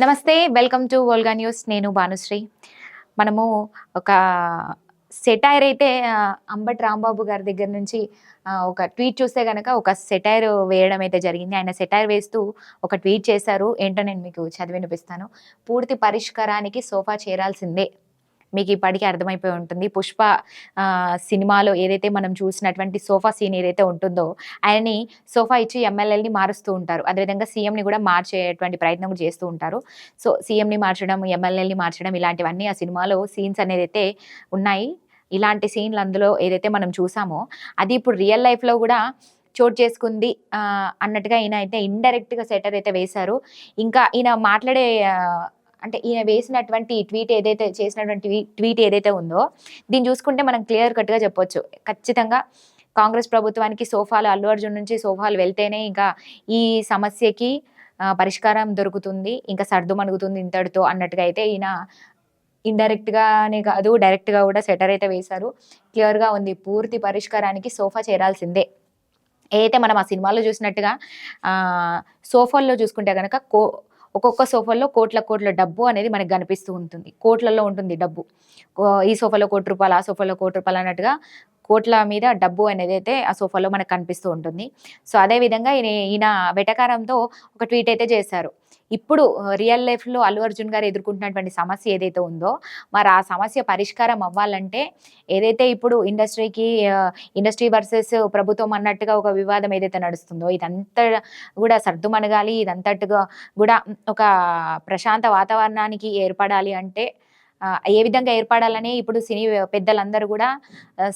నమస్తే welcome to Volga news. నేను భానుశ్రీ. మనము ఒక సెటైర్ అయితే అంబట్ అంబటి రాంబాబు గారి దగ్గర నుంచి ఒక ట్వీట్ చూస్తే కనుక ఒక సెటైర్ వేయడం అయితే జరిగింది. ఆయన సెటైర్ వేస్తూ ఒక ట్వీట్ చేశారు. ఏంటో నేను మీకు చదివి వినిపిస్తాను పూర్తి పరిష్కారానికి సోఫా చేరాల్సిందే. మీకు ఇప్పటికీ అర్థమైపోయి ఉంటుంది. పుష్ప సినిమాలో ఏదైతే మనం చూసినటువంటి సోఫా సీన్ ఏదైతే ఉంటుందో ఆయనని సోఫా ఇచ్చి ఎమ్మెల్యేని మారుస్తూ ఉంటారు. అదేవిధంగా సీఎంని కూడా మార్చేటువంటి ప్రయత్నం కూడా చేస్తూ ఉంటారు. సో సీఎంని మార్చడం ఎమ్మెల్యేని మార్చడం ఇలాంటివన్నీ ఆ సినిమాలో సీన్స్ అనేది అయితే ఉన్నాయి. ఇలాంటి సీన్లు అందులో ఏదైతే మనం చూసామో అది ఇప్పుడు రియల్ లైఫ్లో కూడా చోటు చేసుకుంది అన్నట్టుగా ఈయన అయితే ఇండైరెక్ట్గా సెటర్ అయితే వేశారు. ఇంకా ఈయన మాట్లాడే అంటే ఈయన వేసినటువంటి ట్వీట్ ఏదైతే చేసినటువంటి ట్వీట్ ఏదైతే ఉందో దీన్ని చూసుకుంటే మనం క్లియర్ కట్గా చెప్పొచ్చు. ఖచ్చితంగా కాంగ్రెస్ ప్రభుత్వానికి సోఫాలు అల్లు అర్జున్ నుంచి సోఫాలు వెళ్తేనే ఇంకా ఈ సమస్యకి పరిష్కారం దొరుకుతుంది. ఇంకా సర్దు మణుగుతుంది ఇంతటితో అన్నట్టుగా అయితే ఈయన ఇండైరెక్ట్గానే కాదు డైరెక్ట్గా కూడా సెటర్ అయితే వేశారు. క్లియర్గా ఉంది. పూర్తి పరిష్కారానికి సోఫా చేరాల్సిందే. ఏదైతే మనం ఆ సినిమాలో చూసినట్టుగా సోఫాల్లో చూసుకుంటే కనుక కో ఒక్కొక్క సోఫాల్లో కోట్ల కోట్ల డబ్బు అనేది మనకు కనిపిస్తూ ఉంటుంది. కోట్లలో ఉంటుంది డబ్బు. ఈ సోఫాలో కోటి రూపాయలు ఆ సోఫాలో కోటి రూపాయలు అన్నట్టుగా కోట్ల మీద డబ్బు అనేది అయితే ఆ సోఫాలో మనకు కనిపిస్తూ ఉంటుంది. సో అదే విధంగా ఈయన ఈయన వెటకారంతో ఒక ట్వీట్ అయితే చేశారు. ఇప్పుడు రియల్ లైఫ్లో అల్లు అర్జున్ గారు ఎదుర్కొంటున్నటువంటి సమస్య ఏదైతే ఉందో మరి ఆ సమస్య పరిష్కారం అవ్వాలంటే ఏదైతే ఇప్పుడు ఇండస్ట్రీకి ఇండస్ట్రీ వర్సెస్ ప్రభుత్వం అన్నట్టుగా ఒక వివాదం ఏదైతే నడుస్తుందో ఇదంతా కూడా సర్దుమణగాలి ఇదంతట్టుగా కూడా ఒక ప్రశాంత వాతావరణానికి ఏర్పడాలి అంటే ఏ విధంగా ఏర్పడాలని ఇప్పుడు సినీ పెద్దలందరూ కూడా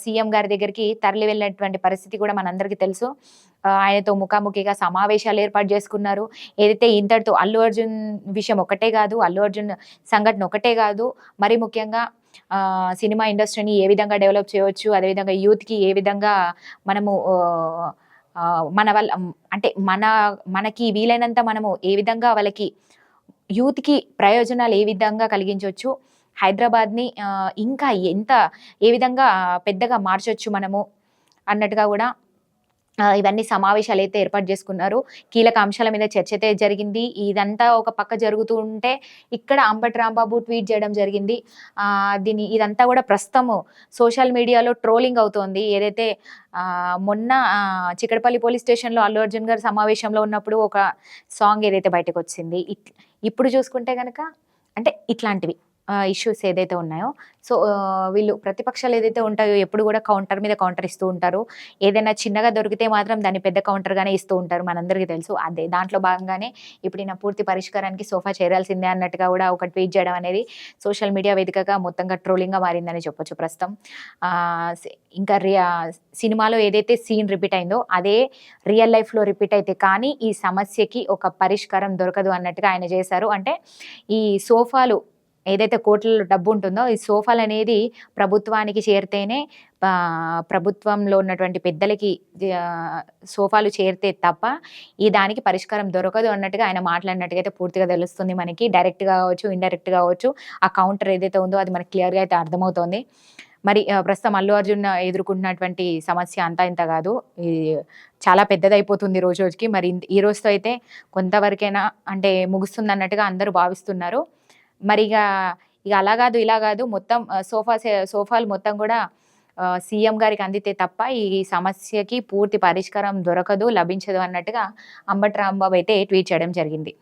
సీఎం గారి దగ్గరికి తరలి వెళ్ళినటువంటి పరిస్థితి కూడా మనందరికీ తెలుసు. ఆయనతో ముఖాముఖిగా సమావేశాలు ఏర్పాటు చేసుకున్నారు. ఏదైతే ఇంతటితో అల్లు అర్జున్ విషయం ఒకటే కాదు అల్లు అర్జున్ సంఘటన ఒకటే కాదు మరి ముఖ్యంగా సినిమా ఇండస్ట్రీని ఏ విధంగా డెవలప్ చేయవచ్చు అదేవిధంగా యూత్కి ఏ విధంగా మనము మన వాళ్ళ అంటే మన మనకి వీలైనంత మనము ఏ విధంగా వాళ్ళకి యూత్కి ప్రయోజనాలు ఏ విధంగా కలిగించవచ్చు హైదరాబాద్ని ఇంకా ఎంత ఏ విధంగా పెద్దగా మార్చొచ్చు మనము అన్నట్టుగా కూడా ఇవన్నీ సమావేశాలు అయితే ఏర్పాటు చేసుకున్నారు. కీలక అంశాల మీద చర్చ అయితే జరిగింది. ఇదంతా ఒక పక్క జరుగుతూ ఉంటే ఇక్కడ అంబటి రాంబాబు ట్వీట్ చేయడం జరిగింది. దీని ఇదంతా కూడా ప్రస్తుతము సోషల్ మీడియాలో ట్రోలింగ్ అవుతోంది. ఏదైతే మొన్న చిక్కడపల్లి పోలీస్ స్టేషన్లో అల్లు అర్జున్ గారు సమావేశంలో ఉన్నప్పుడు ఒక సాంగ్ ఏదైతే బయటకు వచ్చింది ఇట్- ఇప్పుడు చూసుకుంటే కనుక అంటే ఇట్లాంటివి. ఇష్యూస్ ఏదైతే ఉన్నాయో. సో వీళ్ళు ప్రతిపక్షాలు ఏదైతే ఉంటాయో ఎప్పుడు కూడా కౌంటర్ మీద కౌంటర్ ఇస్తూ ఉంటారు. ఏదైనా చిన్నగా దొరికితే మాత్రం దాన్ని పెద్ద కౌంటర్గానే ఇస్తూ ఉంటారు మనందరికీ తెలుసు. అదే దాంట్లో భాగంగానే ఇప్పుడు నా పూర్తి పరిష్కారానికి సోఫా చేరాల్సిందే అన్నట్టుగా కూడా ఒక ట్వీట్ చేయడం అనేది సోషల్ మీడియా వేదికగా మొత్తంగా ట్రోలింగ్గా మారిందని చెప్పొచ్చు ప్రస్తుతం. ఇంకా రియా సినిమాలో ఏదైతే సీన్ రిపీట్ అయిందో అదే రియల్ లైఫ్లో రిపీట్ అయితే కానీ ఈ సమస్యకి ఒక పరిష్కారం దొరకదు అన్నట్టుగా ఆయన చేశారు. అంటే ఈ సోఫాలు ఏదైతే కోట్లలో డబ్బు ఉంటుందో ఈ సోఫాలు అనేది ప్రభుత్వానికి చేరితేనే ప్రభుత్వంలో ఉన్నటువంటి పెద్దలకి సోఫాలు చేరితే తప్ప ఈ దానికి పరిష్కారం దొరకదు అన్నట్టుగా ఆయన మాట్లాడినట్టుగా అయితే పూర్తిగా తెలుస్తుంది మనకి. డైరెక్ట్గా కావచ్చు ఇండైరెక్ట్గా కావచ్చు ఆ కౌంటర్ ఏదైతే ఉందో అది మనకి క్లియర్గా అయితే అర్థమవుతోంది. మరి ప్రస్తుతం అల్లు అర్జున్ ఎదుర్కొంటున్నటువంటి సమస్య అంతా ఇంత కాదు. చాలా పెద్దదైపోతుంది రోజు రోజుకి. మరి ఈ రోజుతో అయితే కొంతవరకైనా అంటే ముగుస్తుంది అన్నట్టుగా అందరూ భావిస్తున్నారు. మరి ఇక ఇక అలా కాదు ఇలా కాదు మొత్తం సోఫా సోఫాలు మొత్తం కూడా సీఎం గారికి అందితే తప్ప ఈ సమస్యకి పూర్తి పరిష్కారం దొరకదు లభించదు అన్నట్టుగా అంబటి రాంబాబు అయితే ట్వీట్ చేయడం జరిగింది.